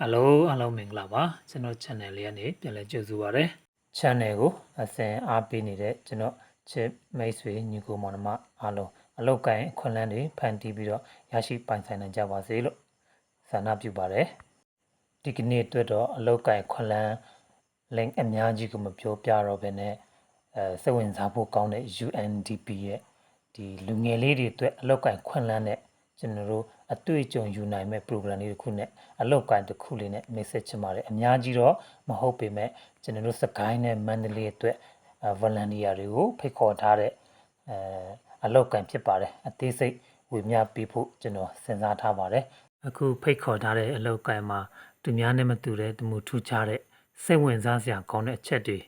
ဟယ်လိုအားလုံးမင်္ဂလာပါကျွန်တော် channel လေးကနေပြန်လည်ကြိုဆိုပါရစေ channel ကိုအစဉ်အားပေးနေတဲ့ကျွန်တော်ချစ်မိတ်ဆွေညီကိုမောင်နှမအားလုံးအလောက်ကိုင်းအခွင့်အလမ်းတွေဖန်တီးပြီးတော့ရရှိပိုင်ဆိုင်နိုင်ကြပါစေလို့ဆန္ဒပြုပါတယ်ဒီကနေ့အတွက်တော့အလောက်ကိုင်းအခွင့်အလမ်း link အများကြီးကိုမပြောပြတော့ဘဲနဲ့အဲစိတ်ဝင်စားဖို့ကောင်းတဲ့ UNDP ရဲ့ဒီလူငယ်လေးတွေအတွက်အလောက်ကိုင်းခွင့်လန်းတဲ့ကျွန်တော်တို့ အတွေ့အကြုံယူနိုင်မဲ့ program လေးတစ်ခုနဲ့အလောက်ကိုင်းတစ်ခုလေးနဲ့ message ချင်ပါတယ်အများကြီးတော့မဟုတ်ပေမဲ့ကျွန်တော်တို့စကိုင်းနဲ့မန္တလေးအတွက်အဲ volunteer တွေကိုဖိတ်ခေါ်ထားတဲ့အဲအလောက်ကိုင်းဖြစ်ပါတယ်အသေးစိတ်ဝေမျှပေးဖို့ကျွန်တော်စဉ်းစားထားပါတယ်အခုဖိတ်ခေါ်ထားတဲ့အလောက်ကိုင်းမှာသူများနဲ့မတူတဲ့တမှုထူးခြားတဲ့စိတ်ဝင်စားစရာကောင်းတဲ့အချက်တွေ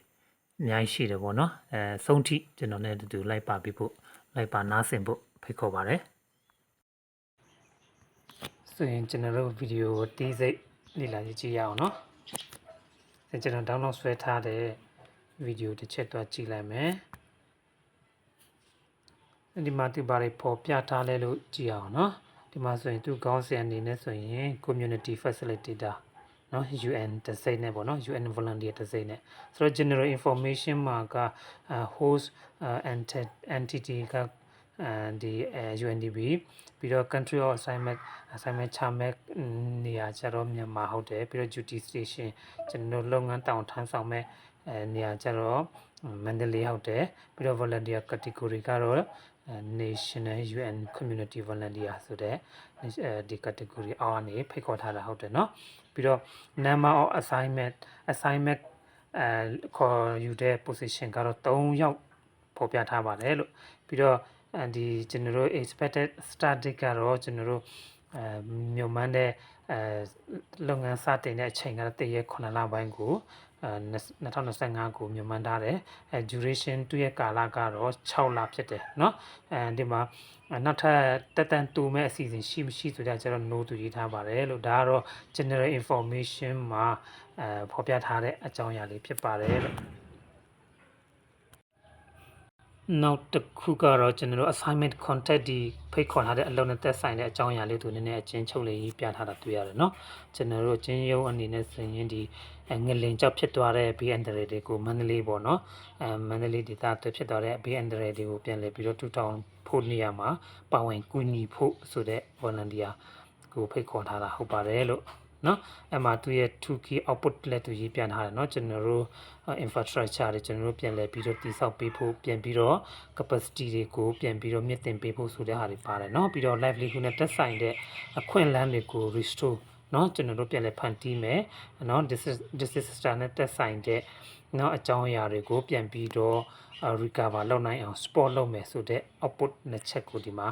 အများကြီးရှိတယ်ပေါ့နော်အဲဆုံးထိကျွန်တော်နဲ့အတူတူလိုက်ပါပြီးဖို့လိုက်ပါနားဆင်ဖို့ဖိတ်ခေါ်ပါတယ် ဆိုရင်ကျွန်တော်တို့ဗီဒီယိုတီးစိတ်လေ့လာကြည့်ရအောင်နော်အဲကျွန်တော် download ဆွဲထားတဲ့ဗီဒီယိုတစ်ချက်တော့ကြည့်လိုက်မယ်ဒီမှာဒီဘာတွေပေါ်ပြထားလဲလို့ကြည့်အောင်နော်ဒီမှာဆိုရင်သူကောင်းစရာအနေနဲ့ဆိုရင် community facilitator နော် UN တစ်စိမ့်နဲ့ပေါ့နော် UN volunteer တစ်စိမ့်နဲ့ဆိုတော့ general information မှာက host entity က ဒီ UNDP ပြီးတော့ country of assignment assignment ချမဲ့နေရာကျတော့မြန်မာဟုတ်တယ်ပြီးတော့ duty station ကျွန်တော်လုပ်ငန်းတောင်ထမ်းဆောင်မဲ့အဲနေရာကျတော့မန္တလေးဟုတ်တယ်ပြီးတော့ volunteer category ကတော့ national UN community volunteer ဆိုတဲ့ဒီ category အောက်ကနေဖိတ်ခေါ်ထားတာဟုတ်တယ်เนาะပြီးတော့ number of assignment assignment အဲခေါ်ယူတဲ့ position ကတော့3ယောက်ဖော်ပြထားပါတယ်လို့ပြီးတော့ ဒီကျွန်တော်တို့ expected start date ကတော့ကျွန်တော်တို့အဲမြို့မှန်းတဲ့အဲလုပ်ငန်းစတင်တဲ့အချိန်ကတော့တရက်9လပိုင်းကိုအဲ2025ကိုမြို့မှန်းထားတယ်အဲ duration သူ့ရဲ့ကာလကတော့6လဖြစ်တယ်เนาะအဲဒီမှာနောက်ထပ်တက်တန်တူမဲ့အစီအစဉ်ရှိမရှိဆိုကြကျွန်တော် no တူရေးထားပါတယ်လို့ဒါကတော့ general information မှာအဲဖော်ပြထားတဲ့အကြောင်းအရာလေးဖြစ်ပါတယ်လို့ နောက်တစ်ခုကတော့ကျွန်တော်တို့ assignment contact ဒီဖိတ်ခေါ်ထားတဲ့အလုပ်နဲ့သက်ဆိုင်တဲ့အကြောင်းအရာလေးတို့နည်းနည်းအချင်းချုပ်လေးပြထားတာတွေ့ရတယ်เนาะကျွန်တော်တို့ချင်းရုံအနေနဲ့ဆိုရင်ဒီငလင်ကြောက်ဖြစ်သွားတဲ့ BN တွေကိုမန္တလေးပေါ့เนาะအဲမန္တလေးဒေသအတွက်ဖြစ်သွားတဲ့ BN တွေကိုပြန်လည်ပြီးတော့တူတောင်ဖို့နေရာမှာပါဝင်ကူညီဖို့ဆိုတဲ့ volunteer ကိုဖိတ်ခေါ်ထားတာဟုတ်ပါတယ်လို့ နော်အဲ့မှာသူရဲ့ two key output လည်းသူရေးပြန်ထားတယ်เนาะကျွန်တော်တို့ infrastructure တွေကျွန်တော်တို့ပြန်လဲပြီးတော့တည်ဆောက်ပေးဖို့ပြန်ပြီးတော့ capacity တွေကိုပြန်ပြီးတော့မြင့်တင်ပေးဖို့ဆိုတဲ့ဟာတွေပါတယ်เนาะပြီးတော့ livelihood နဲ့တက်ဆိုင်တဲ့အခွင့်အလမ်းတွေကို restore เนาะကျွန်တော်တို့ပြန်လဲဖန်တီးမယ်เนาะ disaster နဲ့တက်ဆိုင်တဲ့เนาะအကြောင်းအရာတွေကိုပြန်ပြီးတော့ recover လုပ်နိုင်အောင် support လုပ်မယ်ဆိုတဲ့ output နှစ်ချက်ကိုဒီမှာ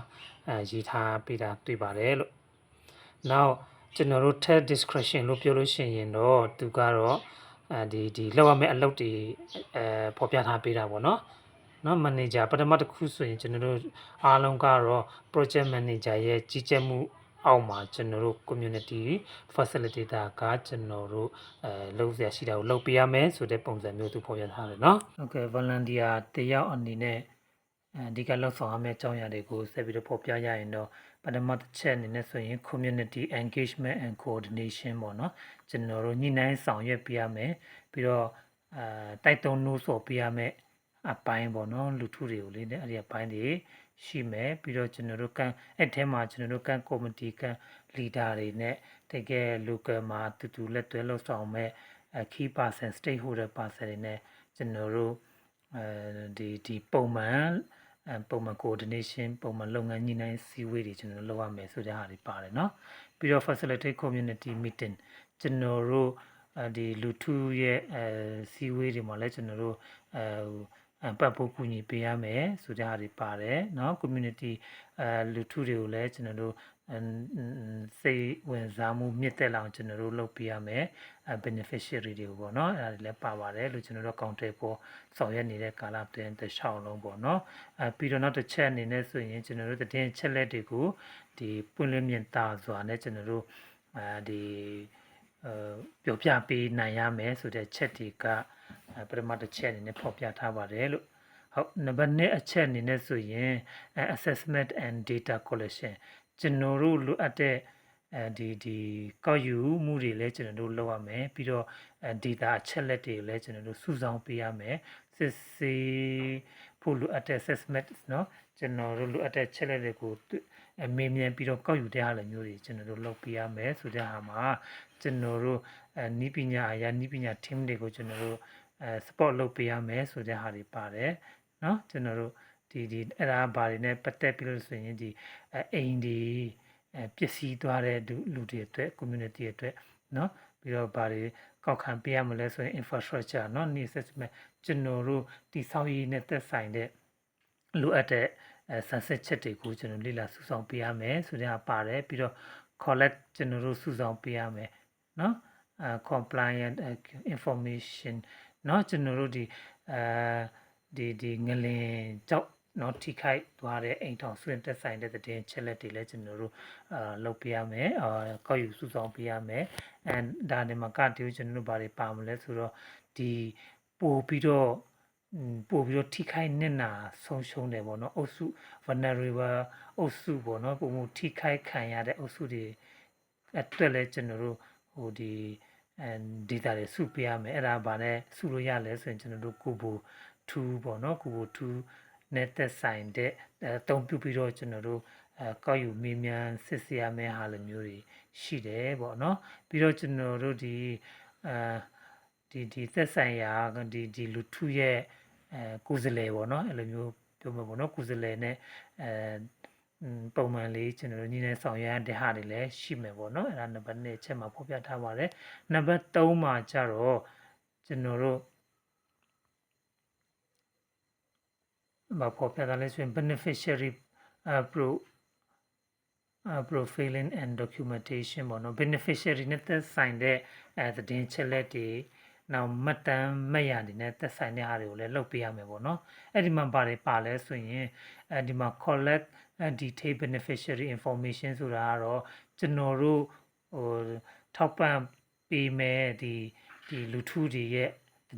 အဲရေးထားပေးတာတွေ့ပါတယ်လို့ now ကျွန်တော်တို့ tab discretion လို့ပြောလို့ရှိရင်တော့သူကတော့အဲဒီဒီလောက်ရမယ့်အလုပ်တွေအဲဖော်ပြထားပေးတာပေါ့နော်နော် manager ပထမတစ်ခုဆိုရင်ကျွန်တော်တို့အားလုံးကတော့ project manager ရဲ့ကြီးကြပ်မှုအောက်မှာကျွန်တော်တို့ community facilitator ကကျွန်တော်တို့အဲလုပ်ရရှိတာကိုလုပ်ပေးရမယ်ဆိုတဲ့ပုံစံမျိုးသူဖော်ပြထားတယ်နော်။ Okay volunteer တယောက်အနေနဲ့အဓိကလှုပ်ဆောင်ရမယ့်အကြောင်းအရာတွေကိုဆက်ပြီးတော့ဖော်ပြရရင်တော့ ပထမတစ်ချက်အနေနဲ့ဆိုရင် community engagement and coordination ပေါ့နော်ကျွန်တော်တို့ညှိနှိုင်းဆောင်ရွက်ပြရမယ်ပြီးတော့အဲတိုက်တွန်းနှိုးဆော်ပြရမယ်အပိုင်းပေါ့နော်လူထုတွေကိုလေအဲ့ဒီအပိုင်းတွေရှိမယ်ပြီးတော့ကျွန်တော်တို့ကန်အဲ့ထဲမှာကျွန်တော်တို့ကန်ကော်မတီကန် leader တွေနဲ့တကယ် local မှာတူတူလက်တွဲလှုပ်ဆောင်မဲ့ key person stakeholder person တွေနဲ့ကျွန်တော်တို့အဲဒီဒီပုံမှန် ပုံမှန် coordination ပုံမှန်လုပ်ငန်းညှိနှိုင်းစည်းဝေးတွေကျွန်တော်လုပ်ရမယ်ဆိုတဲ့ဟာတွေပါတယ်เนาะပြီးတော့ facilitate community meeting ကျွန်တော်တို့ဒီလူထုရဲ့အဲစည်းဝေးတွေမှာလည်းကျွန်တော်တို့အဲပတ်ဖို့ကူညီပေးရမယ်ဆိုတဲ့ဟာတွေပါတယ်เนาะ community အဲလူထုတွေကိုလည်းကျွန်တော်တို့ စိတ်ဝင်စားမှုမြင့်တက်လာအောင်ကျွန်တော်တို့လုပ်ပေးရမယ် beneficiary တွေကိုပေါ့နော်အဲ့ဒါတွေလည်းပါပါတယ်လို့ကျွန်တော်တို့ counter ပေါ်ဆောင်ရွက်နေတဲ့ကာလအတွင်းတစ်ချောင်းလုံးပေါ့နော်အဲပြီးတော့နောက်တစ်ချက်အနေနဲ့ဆိုရင်ကျွန်တော်တို့သတင်းချက်လက်တွေကိုဒီပွင့်လင်းမြင်သာစွာနဲ့ကျွန်တော်တို့အဲဒီပြောပြပေးနိုင်ရမယ်ဆိုတဲ့ချက်တွေကပထမတစ်ချက်အနေနဲ့ဖော်ပြထားပါတယ်လို့ဟုတ်နံပါတ်2အချက်အနေနဲ့ဆိုရင် assessment and data collection ကျွန်တော်တို့လိုအပ်တဲ့ အဲဒီဒီကောက်ယူမှုတွေလည်းကျွန်တော်တို့လုပ်ရမယ်ပြီးတော့အဲ data အချက်လက်တွေလည်းကျွန်တော်တို့စုဆောင်းပေးရမယ်စစ်ဆေးဖို့လိုအပ်တဲ့ assessment เนาะကျွန်တော်တို့လိုအပ်တဲ့ချက်လက်တွေကိုအမေးမြန်းပြီးတော့ကောက်ယူတဲ့ဟာလည်းမျိုးတွေကျွန်တော်တို့လုပ်ပေးရမယ်ဆိုတဲ့ဟာမှာကျွန်တော်တို့အဲနီးပညာအရာနီးပညာ team တွေကိုကျွန်တော်တို့အဲ support လုပ်ပေးရမယ်ဆိုတဲ့ဟာတွေပါတယ်เนาะကျွန်တော်တို့ ဒီဒီအဲ့ဒါဘာတွေနဲ့ပတ်သက်ပြီးလို့ဆိုရင်ဒီအဲအိမ်ဒီအဲပစ္စည်းသွားတဲ့လူလူတွေအတွက် community အတွက်เนาะပြီးတော့ဘာတွေကောက်ခံပေးရမလဲဆိုရင် infrastructure เนาะ need assessment ကျွန်တော်တို့တိဆောက်ရေးနဲ့သက်ဆိုင်တဲ့လိုအပ်တဲ့အဲဆန်ဆက်ချက်တွေကိုကျွန်တော်လေ့လာစုဆောင်းပေးရမယ်ဆိုတဲ့ဟာပါတယ်ပြီးတော့ collect ကျွန်တော်တို့စုဆောင်းပေးရမယ်เนาะအဲ compliant information เนาะကျွန်တော်တို့ဒီအဲဒီဒီငလင်ကြောက် နော်ထိခိုက်သွားတဲ့အိမ်ထောင်စုရင်တက်ဆိုင်တဲ့တဲ့ချက်လက်တွေလည်းကျွန်တော်တို့အာလုပ်ပေးရမယ်အာကောက်ယူစုဆောင်ပေးရမယ်အဲဒါနဲ့မှာကတူကျွန်တော်တို့ဘာတွေပါမလဲဆိုတော့ဒီပို့ပြီးတော့ပို့ပြီးတော့ထိခိုက်နစ်နာဆုံးရှုံးတယ်ပေါ့နော်အုပ်စု vulnerable အုပ်စုပေါ့နော်ပုံမှုထိခိုက်ခံရတဲ့အုပ်စုတွေအတွက်လည်းကျွန်တော်တို့ဟိုဒီ and data တွေစုပေးရမယ်အဲ့ဒါဗာနဲ့စုလို့ရလဲဆိုရင်ကျွန်တော်တို့ကိုဘို2ပေါ့နော်ကိုဘို2 နဲ့သက်ဆိုင်တဲ့အသုံးပြုပြီးတော့ကျွန်တော်တို့အဲကောက်ယူမေးမြန်းစစ်ဆေးရမယ့်ဟာလိုမျိုးတွေရှိတယ်ပေါ့နော်ပြီးတော့ကျွန်တော်တို့ဒီအဲဒီဒီသက်ဆိုင်ရာဒီဒီလူထုရဲ့အဲကိုယ်စလဲပေါ့နော်အဲ့လိုမျိုးပြောမှာပေါ့နော်ကိုယ်စလဲနဲ့အဲပုံမှန်လေးကျွန်တော်တို့ညီနေဆောင်ရတဲ့ဟာတွေလည်းရှိမယ်ပေါ့နော်အဲ့ဒါနံပါတ်1အချက်မှာဖော်ပြထားပါတယ်နံပါတ်3မှာကျတော့ကျွန်တော်တို့ ဘာဖော်ပြတာလဲဆိုရင် beneficiary uh, pro uh, profiling and documentation ပေါ့နော် beneficiary နဲ့သက်ဆိုင်တဲ့အဲသတင်းချက်လက်တွေနောက်မှတ်တမ်းမှတ်ရတွေနဲ့သက်ဆိုင်တဲ့ဟာတွေကိုလည်းလုပ်ပေးရမယ်ပေါ့နော်အဲ့ဒီမှာပါတယ်ပါလဲဆိုရင်အဲဒီမှာ collect detail beneficiary information ဆိုတာကတော့ကျွန်တော်တို့ဟိုထောက်ပံ့ပေးမယ်ဒီဒီလူထုတွေရဲ့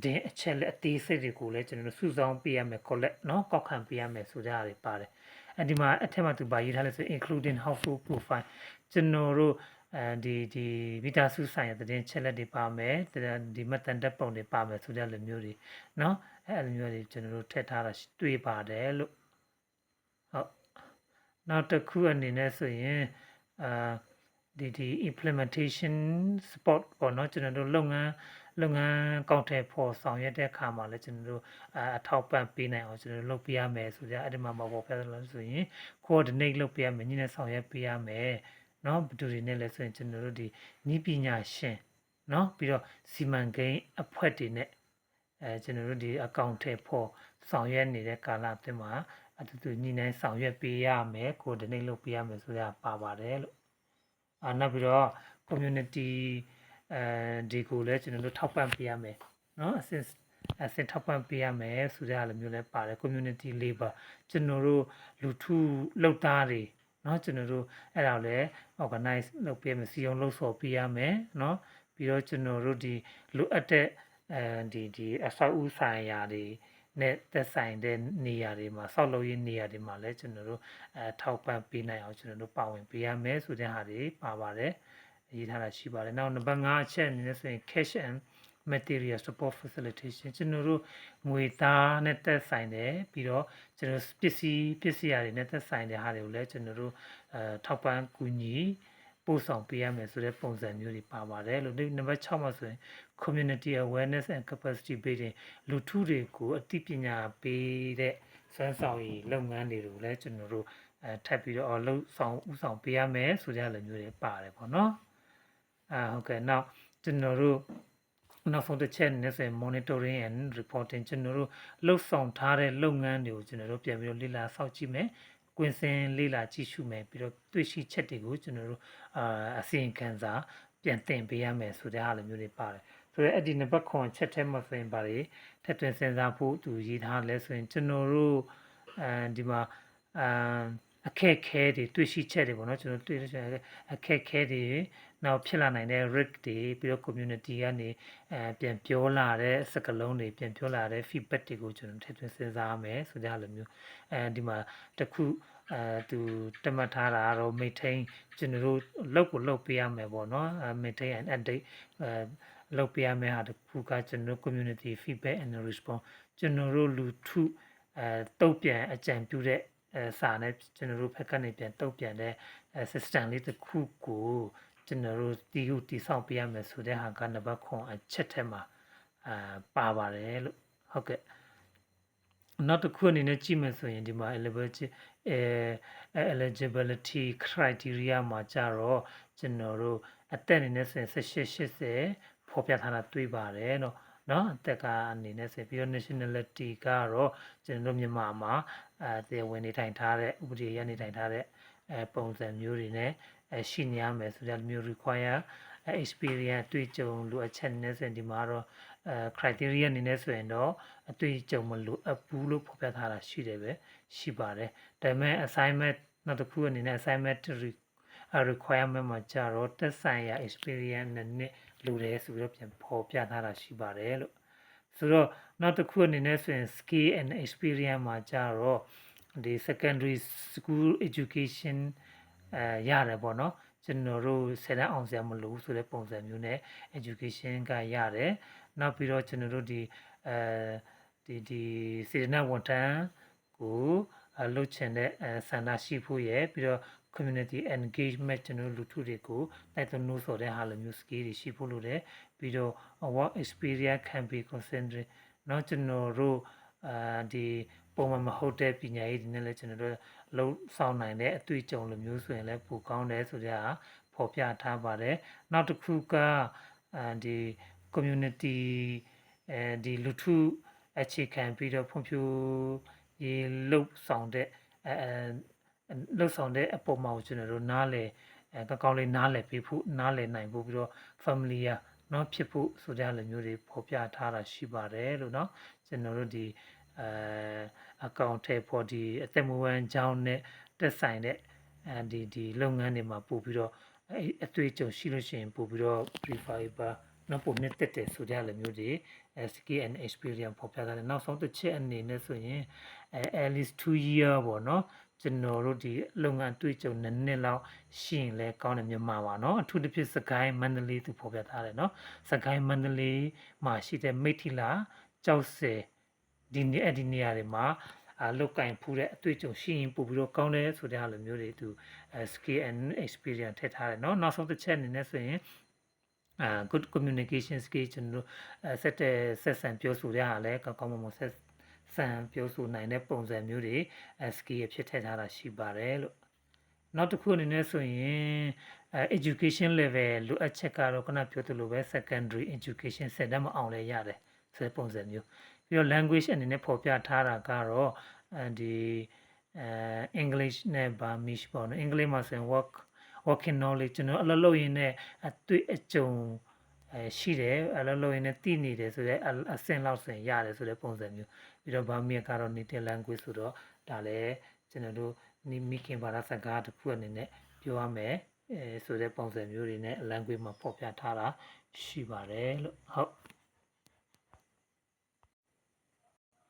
တဲ့အချက်လက်အသေးစိတ်တွေကိုလည်းကျွန်တော်တို့စုဆောင်းပေးရမယ် collect เนาะကောက်ခံပေးရမယ်ဆိုကြတာတွေပါတယ်အဲဒီမှာအထက်မှာသူပါရေးထားလဲဆို including household profile ကျွန်တော်တို့အဲဒီဒီမိသားစုဆိုင်ရာတဲ့ချက်လက်တွေပါမယ်ဒီမတန်တက်ပုံတွေပါမယ်ဆိုတဲ့လိုမျိုးတွေเนาะအဲလိုမျိုးတွေကျွန်တော်တို့ထည့်ထားတာတွေ့ပါတယ်လို့ဟုတ်နောက်တစ်ခုအနေနဲ့ဆိုရင်အာဒီဒီ implementation support ပေါ့เนาะကျွန်တော်တို့လုပ်ငန်း လုပ်ငန်းကောက်တဲ့ဖို့ဆောင်ရွက်တဲ့အခါမှာလည်းကျွန်တော်တို့အထောက်ပံ့ပေးနိုင်အောင်ကျွန်တော်တို့လုပ်ပေးရမယ်ဆိုကြအဲ့ဒီမှာမပေါ်ပြသလို့ဆိုရင် coordinate လုပ်ပေးရမယ်ညနေဆောင်ရွက်ပေးရမယ်เนาะဘယ်သူတွေနဲ့လဲဆိုရင်ကျွန်တော်တို့ဒီဤပညာရှင်เนาะပြီးတော့စီမံကိန်းအဖွဲ့တွေနဲ့အဲကျွန်တော်တို့ဒီအကောင့်ထဲဖို့ဆောင်ရွက်နေတဲ့ကာလအတွင်းမှာအတူတူညီနိုင်ဆောင်ရွက်ပေးရမယ် coordinate လုပ်ပေးရမယ်ဆိုတာပါပါတယ်လို့အာနောက်ပြီးတော့ community အဲဒီကိုလည်းကျွန်တော်တို့ထောက်ပံ့ပေးရမယ်နော်အစင်အစင်ထောက်ပံ့ပေးရမယ်ဆိုတဲ့အလိုမျိုးလည်းပါတယ် community labor ကျွန်တော်တို့လူထုလုပ်သားတွေနော်ကျွန်တော်တို့အဲ့ဒါကိုလည်း organize လုပ်ပေးမယ်စီအောင်လှုပ်ဆော်ပေးရမယ်နော်ပြီးတော့ကျွန်တော်တို့ဒီလိုအပ်တဲ့အဲဒီဒီအဆောက်အဦဆိုင်ရာတွေနဲ့သက်ဆိုင်တဲ့နေရာတွေမှာဆောက်လုပ်ရေးနေရာတွေမှာလည်းကျွန်တော်တို့အဲထောက်ပံ့ပေးနိုင်အောင်ကျွန်တော်တို့ပါဝင်ပေးရမယ်ဆိုတဲ့ဟာတွေပါပါတယ်။ ရေးထားတာရှိပါတယ်နောက်နံပါတ်5အချက်အနေနဲ့ဆိုရင် cash and material support facilitation ကျွန်တော်တို့ငွေသားနဲ့သက်ဆိုင်တယ်ပြီးတော့ကျွန်တော်ပစ္စည်းပစ္စည်းတွေနဲ့သက်ဆိုင်တဲ့ဟာတွေကိုလည်းကျွန်တော်တို့အဲထောက်ပံ့ကူညီပို့ဆောင်ပေးရမယ်ဆိုတဲ့ပုံစံမျိုးတွေပါပါတယ်လို့နံပါတ်6မှာဆိုရင် community awareness and capacity building လူထုတွေကိုအသိပညာပေးတဲ့စွမ်းဆောင်ရည်လုပ်ငန်းတွေကိုလည်းကျွန်တော်တို့အဲထပ်ပြီးတော့လှုပ်ဆောင်ဥဆောင်ပေးရမယ်ဆိုကြတဲ့မျိုးတွေပါတယ်ပေါ့နော် အာဟုတ်ကဲ့နောက်ကျွန်တော်တို့နောက်ဆုံးတစ်ချက်နဲ့ဆိုရင် monitoring and reporting ကျွန်တော်တို့လှုပ်ဆောင်ထားတဲ့လုပ်ငန်းတွေကိုကျွန်တော်တို့ပြန်ပြီးတော့လေ့လာစောင့်ကြည့်မယ်ကွင်းစင်လေ့လာကြည့်ရှုမယ်ပြီးတော့တွေ့ရှိချက်တွေကိုကျွန်တော်တို့အာအစီရင်ခံစာပြန်တင်ပေးရမယ်ဆိုတဲ့အားလိုမျိုးတွေပါတယ်ဆိုတော့အဲ့ဒီနံပါတ်ခွန်ချက်ထဲမှာဆိုရင်ပါလေထပ်တွင်စဉ်းစားဖို့သူရေးထားလဲဆိုရင်ကျွန်တော်တို့အဲဒီမှာအာ အခက်ခဲတွေတွေ့ရှိချက်တွေပေါ့နော်ကျွန်တော်တွေ့လို့ရှိရင်အခက်ခဲတွေနောက်ဖြစ်လာနိုင်တဲ့ risk တွေပြီးတော့ community ကနေအဲပြန်ပြောလာတဲ့စကားလုံးတွေပြန်ပြောလာတဲ့ feedback တွေကိုကျွန်တော်ထည့်သွင်းစဉ်းစားရမယ်ဆိုကြလိုမျိုးအဲဒီမှာတခုအဲသူတတ်မှတ်ထားတာကတော့ maintain ကျွန်တော်တို့လောက်ကိုလောက်ပေးရမယ်ပေါ့နော်အဲ maintain and update အဲလောက်ပေးရမယ်ဟာတခုကကျွန်တော်တို့ community feedback and response ကျွန်တော်တို့လူထုအဲတုတ်ပြန်အကြံပြုတဲ့ အဲစာနဲ့ကျွန်တော်တို့ဘက်ကနေပြန်တုတ်ပြန်တဲ့အဲ system လေးတစ်ခုကိုကျွန်တော်တို့တီးဟုတီးဆောင်ပေးရမယ်ဆိုတဲ့ဟာကနံပါတ်9အချက်ထဲမှာအာပါပါတယ်လို့ဟုတ်ကဲ့ နောက်တစ်ခုအနေနဲ့ကြည့်မယ်ဆိုရင်ဒီမှာ eligibility အဲ eligibility criteria မှာကြတော့ကျွန်တော်တို့အသက်အနေနဲ့ဆိုရင်18 80ဖော်ပြထားတာတွေ့ပါတယ်เนาะเนาะအသက်ကအနေနဲ့ဆိုပြီးတော့ nationality ကတော့ကျွန်တော်တို့မြန်မာမှာ အဲတရားဝင်နေထိုင်ထားတဲ့ဥပဒေရနေထိုင်ထားတဲ့အဲပုံစံမျိုးတွေနဲ့အဲရှိနေရမယ်ဆိုတဲ့မျိုး require experience တွေ့ကြုံလိုအပ်ချက်နဲ့ဆိုရင်ဒီမှာတော့အဲ criteria အနေနဲ့ဆိုရင်တော့အတွေ့အကြုံမလိုအပ်ဘူးလို့ဖော်ပြထားတာရှိတယ်ပဲရှိပါတယ်ဒါပေမဲ့ assignment နောက်တစ်ခုအနေနဲ့ assignment requirement မှာကြတော့တက်ဆိုင်ရာ experience နဲ့လိုတယ်ဆိုပြီးတော့ပြန်ဖော်ပြထားတာရှိပါတယ်လို့ဆိုတော့ နောက်တစ်ခုအနေနဲ့ဆိုရင် skill and experience မှာကြတော့ဒီ secondary school education အဲရတယ်ပေါ့နော်ကျွန်တော်တို့ဆယ်တန်းအောင်ဆရာမလို့ဆိုတဲ့ပုံစံမျိုးနဲ့ education ကရတယ်နောက်ပြီးတော့ကျွန်တော်တို့ဒီအဲဒီဒီစေတနာဝန်ထမ်းကိုလှုပ်ချင်တဲ့ဆန္ဒရှိဖို့ရယ်ပြီးတော့ community engagement ကျွန်တော်လူထုတွေကိုတိုက်တွန်းလို့ဆိုတဲ့ဟာလိုမျိုး skill တွေရှိဖို့လိုတယ်ပြီးတော့ work experience can be concentrate နော်ကျွန်တော်တို့အာဒီပုံမှန်မဟုတ်တဲ့ပညာရေးတွေနဲ့လည်းကျွန်တော်တို့လုံဆောင်နိုင်တဲ့အတွေ့အကြုံလိုမျိုးဆိုရင်လည်းပိုကောင်းတယ်ဆိုကြတာဖော်ပြထားပါတယ်နောက်တစ်ခုကအာဒီ community အဲဒီလူထုအခြေခံပြီးတော့ဖွံ့ဖြိုးရေးလှုပ်ဆောင်တဲ့အဲလှုပ်ဆောင်တဲ့အပေါ်မှာကိုကျွန်တော်တို့နားလည်ကောင်းကောင်းလေးနားလည်ပေးဖို့နားလည်နိုင်ဖို့ပြီးတော့ familiar เนาะဖြစ်ဖို့ဆိုတဲ့လိုမျိုးတွေဖော်ပြထားတာရှိပါတယ်လို့เนาะကျွန်တော်တို့ဒီအဲအကောင့်ထဲပေါ်ဒီအသက်မွေးဝမ်းကြောင်းနဲ့တက်ဆိုင်တဲ့အဲဒီဒီလုပ်ငန်းတွေမှာပို့ပြီးတော့အဲအသွေးကြုံရှိလို့ရှိရင်ပို့ပြီးတော့ prefer နောက်ပုံနဲ့တက်တယ်ဆိုတဲ့လိုမျိုးတွေ skill and experience ပေါ်ပြတာတယ်နောက်ဆုံးတစ်ချက်အနေနဲ့ဆိုရင်အဲ at least 2 year ပေါ့နော် ကျွန်တော်တို့ဒီလုပ်ငန်းတွေ့ကြုံနှစ်နှစ်လောက်ရှိရင်လည်းကောင်းတယ်မြန်မာပါเนาะအထူးသဖြင့်စကိုင်းမန္တလေးသူဖော်ပြထားတယ်เนาะစကိုင်းမန္တလေးမှာရှိတဲ့မိထီလာကြောက်စဲဒီနေ့အဲ့ဒီနေရာတွေမှာအလုတ်ကင်ဖူးတဲ့အတွေ့အကြုံရှိရင်ပို့ပြီးတော့ကောင်းတယ်ဆိုတဲ့အားလိုမျိုးတွေသူ skill and experience ထည့်ထားတယ်เนาะနောက်ဆုံးတစ်ချက်အနေနဲ့ဆိုရင်အာ good communication skill ကျွန်တော်တို့ဆက်တဲ့ဆက်ဆံပြောဆိုရတာလည်းကောင်းကောင်းမွန်မွန်ဆက် ဆံပြောဆိုနိုင်တဲ့ပုံစံမျိုးတွေ skill ဖြစ်ထည့်ထားတာရှိပါတယ်လို့နောက်တစ်ခုအနေနဲ့ဆိုရင် education level လိုအပ်ချက်ကတော့ခုနပြောသလိုပဲ secondary education ဆက်တတ်မအောင်လဲရတယ်ဆိုတဲ့ပုံစံမျိုးပြီးတော့ language အနေနဲ့ဖော်ပြထားတာကတော့ဒီအဲ English နဲ့ Burmese ပေါ့နော် English မှာဆိုရင် work working knowledge ကျွန်တော်အလုပ်လုပ်ရင်းနဲ့အတွေ့အကြုံအဲရှိတယ်အလုပ်လုပ်ရင်းနဲ့သိနေတယ်ဆိုတော့အဆင့်လောက်ဆိုရင်ရတယ်ဆိုတဲ့ပုံစံမျိုး ပြီးတော့ Burmese ကတော့ native language ဆိုတော့ဒါလည်းကျွန်တော်တို့နိမိခင်ဘာသာစကားတစ်ခုအနေနဲ့ပြောရမယ်အဲဆိုတဲ့ပုံစံမျိုးတွေနဲ့ language မှာဖော်ပြထားတာရှိပါတယ်လို့ဟုတ်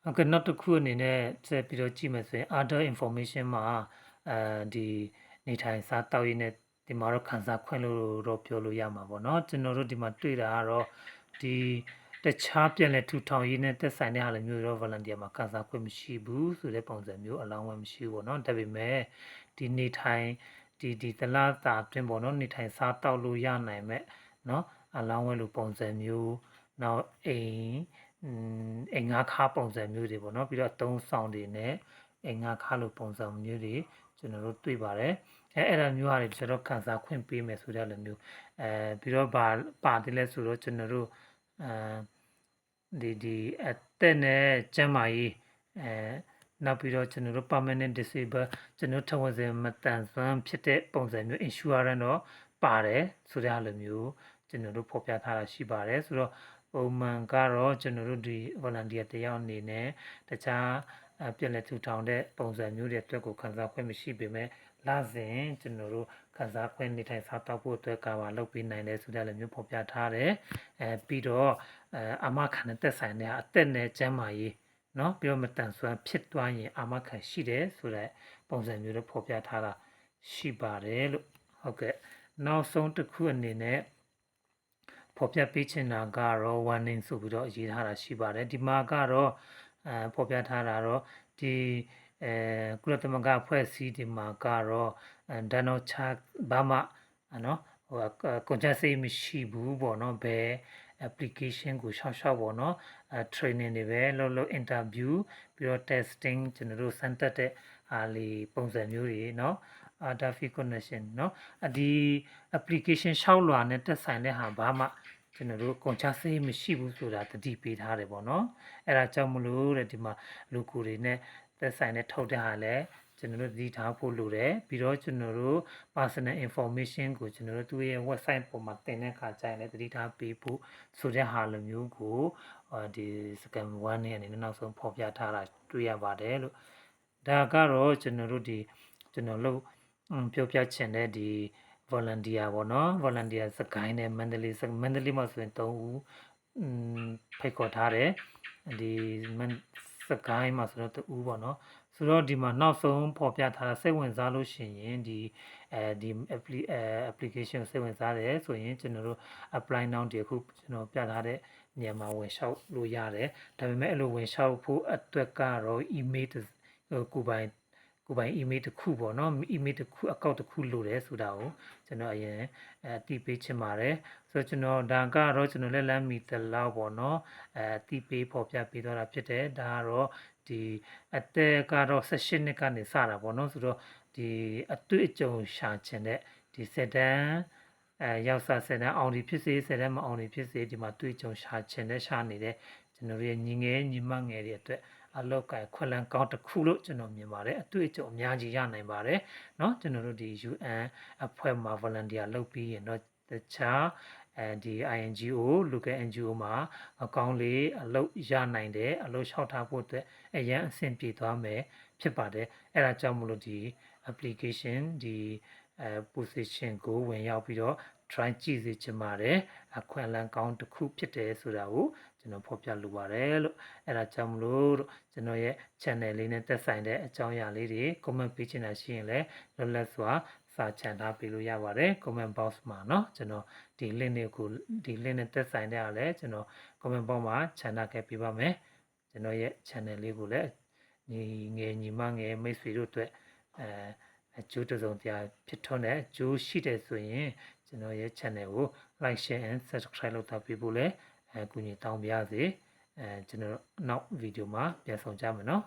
ဟုတ်ကဲ့နောက်တစ်ခုအနေနဲ့ဆက်ပြီးတော့ကြည့်မယ်ဆိုရင် other information မှာအဲဒီနေထိုင်စားတောက်ရင်းနဲ့ဒီမှာတော့ခန်းစားခွင့်လို့တော့ပြောလို့ရမှာပေါ့เนาะကျွန်တော်တို့ဒီမှာတွေ့တာကတော့ဒီ တခြားပြန်လည်ထူထောင်ရေးနဲ့သက်ဆိုင်တဲ့ဟာလည်းမျိုးတော့ volunteer မှာကန်စားခွင့်မရှိဘူးဆိုတဲ့ပုံစံမျိုးအလောင်းဝယ်မရှိဘူးပေါ့နော်ဒါပေမဲ့ဒီနေထိုင်ဒီဒီတလားတာအတွင်းပေါ့နော်နေထိုင်စားတောက်လို့ရနိုင်မဲ့နော်အလောင်းဝယ်လို့ပုံစံမျိုးနောက်အိမ်အိမ်ငါးခါပုံစံမျိုးတွေပေါ့နော်ပြီးတော့သုံးဆောင်တွေနဲ့အိမ်ငါးခါလို့ပုံစံမျိုးတွေကျွန်တော်တို့တွေ့ပါတယ်အဲအဲ့ဒါမျိုးဟာတွေကျွန်တော်ခန်းစားခွင့်ပေးမယ်ဆိုတဲ့လိုမျိုးအဲပြီးတော့ပါပါတယ်လဲဆိုတော့ကျွန်တော်တို့ အဲဒီဒီအသက်နဲ့ကျန်းမာရေးအဲနောက်ပြီးတော့ကျွန်တော်တို့ permanent disable ကျွန်တော်ထဝစဉ်မတန်ဆွမ်းဖြစ်တဲ့ပုံစံမျိုး insurance တော့ပါတယ်ဆိုတဲ့လိုမျိုးကျွန်တော်တို့ဖော်ပြထားတာရှိပါတယ်ဆိုတော့ပုံမှန်ကတော့ကျွန်တော်တို့ဒီ volunteer တယောက်အနေနဲ့တခြားပြည်လက်ထူထောင်တဲ့ပုံစံမျိုးတွေအတွက်ကိုခန်းစားခွင့်မရှိပေမဲ့လာစဉ်ကျွန်တော်တို့ ခံစားခွင့်နေထိုင်စားတောက်ဖို့အတွက်ကာဗာလုပ်ပေးနိုင်တယ်ဆိုတဲ့လည်းမျိုးဖော်ပြထားတယ်အဲပြီးတော့အဲအမခံတဲ့သက်ဆိုင်တဲ့အသက်နဲ့ကျန်းမာရေးနော်ပြီးတော့မတန်ဆွမ်းဖြစ်သွားရင်အမခံရှိတယ်ဆိုတဲ့ပုံစံမျိုးတော့ဖော်ပြထားတာရှိပါတယ်လို့ဟုတ်ကဲ့နောက်ဆုံးတစ်ခုအနေနဲ့ဖော်ပြပေးချင်တာကတော့ warning ဆိုပြီးတော့ရေးထားတာရှိပါတယ်ဒီမှာကတော့အဲဖော်ပြထားတာတော့ဒီ အဲကုလသမဂ္ဂဖွဲ့စည်းဒီမှာကတော့ဒန်နိုချာဘာမှနော်ဟိုကွန်ချက်စိတ်မရှိဘူးပေါ့နော်ဘယ် application ကိုရှောက်ရှောက်ပေါ့နော်အဲ training တွေပဲလုပ်လုပ် interview ပြီးတော့ testing ကျွန်တော်တို့စမ်းသပ်တဲ့အားလေးပုံစံမျိုးတွေเนาะ Adobe connection เนาะအဒီ application ရှောက်လွှာနဲ့တက်ဆိုင်တဲ့ဟာဘာမှကျွန်တော်တို့ကွန်ချဆေးမရှိဘူးဆိုတာတတိပေးထားတယ်ပေါ့နော်အဲ့ဒါကြောင့်မလို့တဲ့ဒီမှာလူကိုတွေနဲ့ သက်ဆိုင်တဲ့ထုတ်တဲ့ဟာလဲကျွန်တော်တို့ဒီထားဖို့လိုတယ်ပြီးတော့ကျွန်တော်တို့ personal information ကိုကျွန်တော်တို့သူ့ရဲ့ website ပေါ်မှာတင်တဲ့အခါကျရင်လည်းတတိထားပေးဖို့ဆိုတဲ့ဟာလိုမျိုးကိုဒီ scam 1နဲ့အနေနဲ့နောက်ဆုံးဖော်ပြထားတာတွေ့ရပါတယ်လို့ဒါကတော့ကျွန်တော်တို့ဒီကျွန်တော်လို့ပြောပြချင်တဲ့ဒီ volunteer ပေါ့နော် volunteer စကိုင်းနဲ့မန္တလေးမန္တလေးမှာဆိုရင်3ဦးဖိတ်ခေါ်ထားတယ်ဒီ စကိုင်းမှာဆိုတော့2ဦးပေါ့နော်ဆိုတော့ဒီမှာနောက်ဆုံးပေါ်ပြထားတာစိတ်ဝင်စားလို့ရှိရင်ဒီအဲဒီ application စိတ်ဝင်စားတယ်ဆိုရင်ကျွန်တော်တို့ apply now ဒီအခုကျွန်တော်ပြထားတဲ့နေရာမှာဝင်လျှောက်လို့ရတယ်ဒါပေမဲ့အဲ့လိုဝင်လျှောက်ဖို့အတွက်ကတော့ email ကိုပိုင် ကိုပိုင် email တစ်ခုပေါ့နော် email တစ်ခု account တစ်ခုလိုတယ်ဆိုတာကိုကျွန်တော်အရင်အဲတီးပေးချင်ပါတယ်ဆိုတော့ကျွန်တော်ဒါကတော့ကျွန်တော်လက်လမ်းမီတလောက်ပေါ့နော်အဲတီးပေးပေါ်ပြပေးသွားတာဖြစ်တယ်ဒါကတော့ဒီအသက်ကတော့16နှစ်ကနေစတာပေါ့နော်ဆိုတော့ဒီအတွေ့အကြုံရှာချင်တဲ့ဒီစက်တန်းအဲရောက်စားစက်တန်းအောင်ဒီဖြစ်စေစက်တန်းမအောင်ဒီဖြစ်စေဒီမှာတွေ့ကြုံရှာချင်တဲ့ရှာနေတဲ့ကျွန်တော်ရဲ့ညီငယ်ညီမငယ်တွေအတွက် အလောက်ကခွက်လန်းကောင်းတစ်ခုလို့ကျွန်တော်မြင်ပါတယ်အတွေ့အကြုံအများကြီးရနိုင်ပါတယ်เนาะကျွန်တော်တို့ဒီ UN အဖွဲ့မှာ volunteer လုပ်ပြီးရင်တော့တခြားအဲဒီ INGO local NGO မှာအကောင့်လေးအလုပ်ရနိုင်တယ်အလုပ်လျှောက်ထားဖို့အတွက်အရန်အဆင်ပြေသွားမယ်ဖြစ်ပါတယ်အဲ့ဒါကြောင့်မလို့ဒီ application ဒီအဲ position ကိုဝင်ရောက်ပြီးတော့ try ကြည့်စေချင်ပါတယ်အခွင့်အလမ်းကောင်းတစ်ခုဖြစ်တယ်ဆိုတာကို ကျွန်တော်ဖော်ပြလိုပါတယ်လို့အဲ့ဒါကြောင့်မလို့ကျွန်တော်ရဲ့ channel လေးနဲ့သက်ဆိုင်တဲ့အကြောင်းအရာလေးတွေ comment ပေးချင်တာရှိရင်လည်းလွတ်လပ်စွာစာချန်ထားပေးလို့ရပါတယ် comment box မှာเนาะကျွန်တော်ဒီ link တွေကိုဒီ link နဲ့သက်ဆိုင်တဲ့အားလည်းကျွန်တော် comment box မှာချန်ထားခဲ့ပေးပါမယ်ကျွန်တော်ရဲ့ channel လေးကိုလည်းညီငယ်ညီမငယ်မိတ်ဆွေတို့အတွက်အဲအကျိုးတစုံတရာဖြစ်ထွန်းတဲ့အကျိုးရှိတယ်ဆိုရင်ကျွန်တော်ရဲ့ channel ကို like share and subscribe လုပ်ထားပေးဖို့လည်း အကူအညီတောင်းပါရစေအဲကျွန်တော်နောက်ဗီဒီယိုမှာပြန်ဆောင်ကြမယ်နော်